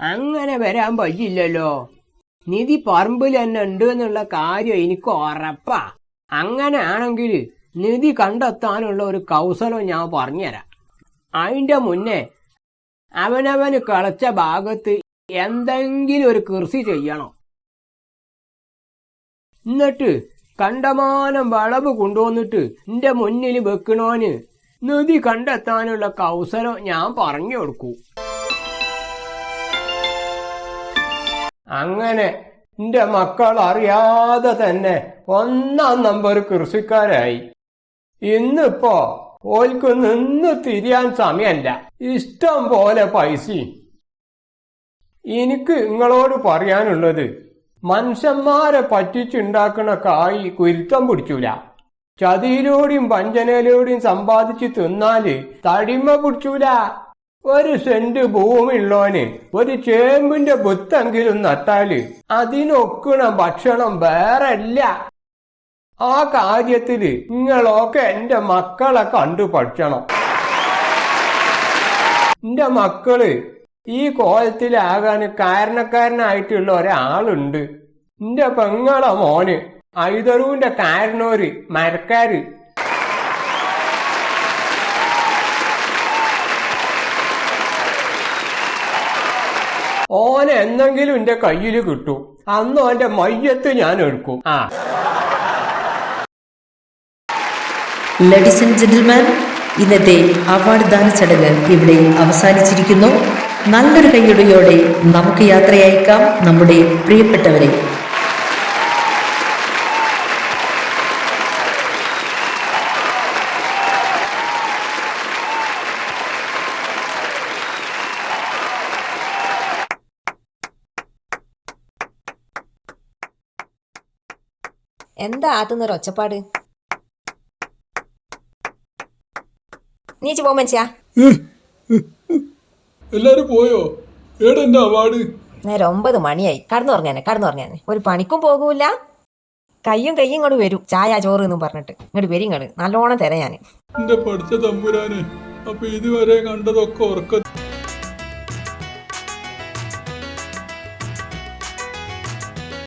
അങ്ങനെ വരാൻ പറ്റില്ലല്ലോ നിധി പറമ്പിൽ തന്നെ ഉണ്ട് എന്നുള്ള കാര്യം എനിക്ക് ഉറപ്പാ. അങ്ങനെയാണെങ്കിൽ നിധി കണ്ടെത്താനുള്ള ഒരു കൗശലം ഞാൻ പറഞ്ഞുതരാം. അതിന്റെ മുന്നേ അവനവന് കളച്ച ഭാഗത്ത് എന്തെങ്കിലും ഒരു കൃഷി ചെയ്യണം. എന്നിട്ട് കണ്ടമാനം വളവ് കൊണ്ടുവന്നിട്ട് എന്റെ മുന്നിൽ വെക്കണോന് നിധി കണ്ടെത്താനുള്ള കൗശലം ഞാൻ പറഞ്ഞു കൊടുക്കൂ. അങ്ങനെ എന്റെ മക്കൾ അറിയാതെ തന്നെ ഒന്നാം നമ്പർ കൃഷിക്കാരായി. ഇന്നിപ്പോ ഓൽക്ക് നിന്ന് തിരിയാൻ സമയമല്ല ഇഷ്ടം പോലെ പൈസയും. എനിക്ക് നിങ്ങളോട് പറയാനുള്ളത് മനുഷ്യന്മാരെ പറ്റിച്ചുണ്ടാക്കണ കായി കുരുത്തം പിടിച്ചൂല. ചതിയിലൂടെയും വഞ്ചനയിലൂടെയും സമ്പാദിച്ച് തിന്നാൽ തടിമ പിടിച്ചൂല. ഒരു സെന്റ് ഭൂമിയുള്ളോന് ഒരു ചേമ്പിന്റെ ബുത്തെങ്കിലും നട്ടാൽ അതിനൊക്കണ ഭക്ഷണം വേറല്ല. ആ കാര്യത്തിൽ നിങ്ങളൊക്കെ എന്റെ മക്കളെ കണ്ടു പഠിക്കണം എന്റെ മക്കൾ ഈ കോലത്തിലാകാൻ കാരണക്കാരനായിട്ടുള്ള ഒരാളുണ്ട്. എന്റെ പെങ്ങളെ മോന് ഐതറുവിന്റെ കാരണോര് മരക്കാര് ഓന് എന്തെങ്കിലും എന്റെ കയ്യിൽ കിട്ടും. അന്ന് ഓന്റെ മയ്യത്ത് ഞാൻ എടുക്കും. ആ. ലേഡീസ് ആൻഡ് ജെന്റിൽമാൻ ഇന്നത്തെ അവാർഡ് ദാന ചടങ്ങ് ഇവിടെ അവസാനിച്ചിരിക്കുന്നു. നല്ലൊരു കൈയുടയോടെ നമുക്ക് യാത്രയയക്കാം നമ്മുടെ പ്രിയപ്പെട്ടവരെ. എന്താ ആത്തുന്നൊരു ഒച്ചപ്പാട്? നീച്ച് പോ മനുഷ്യ. എല്ലാരും പോയോ? എന്റെ അവാർഡ്? നേരെ ഒമ്പത് മണിയായി. കടന്നുറങ്ങാനെ കടന്നുറങ്ങാനെ ഒരു പണിക്കും പോകൂല കയ്യും കയ്യും ഇങ്ങോട്ട് വരും. ചായ ചോറ് എന്നും പറഞ്ഞിട്ട്. ഇങ്ങോട്ട് വരും ഇങ്ങോട്ട് നല്ലോണം തരാം ഞാൻ എന്റെ പഠിച്ച തമ്പുരാനെ അപ്പൊ ഇതുവരെ കണ്ടതൊക്കെ ഉറക്ക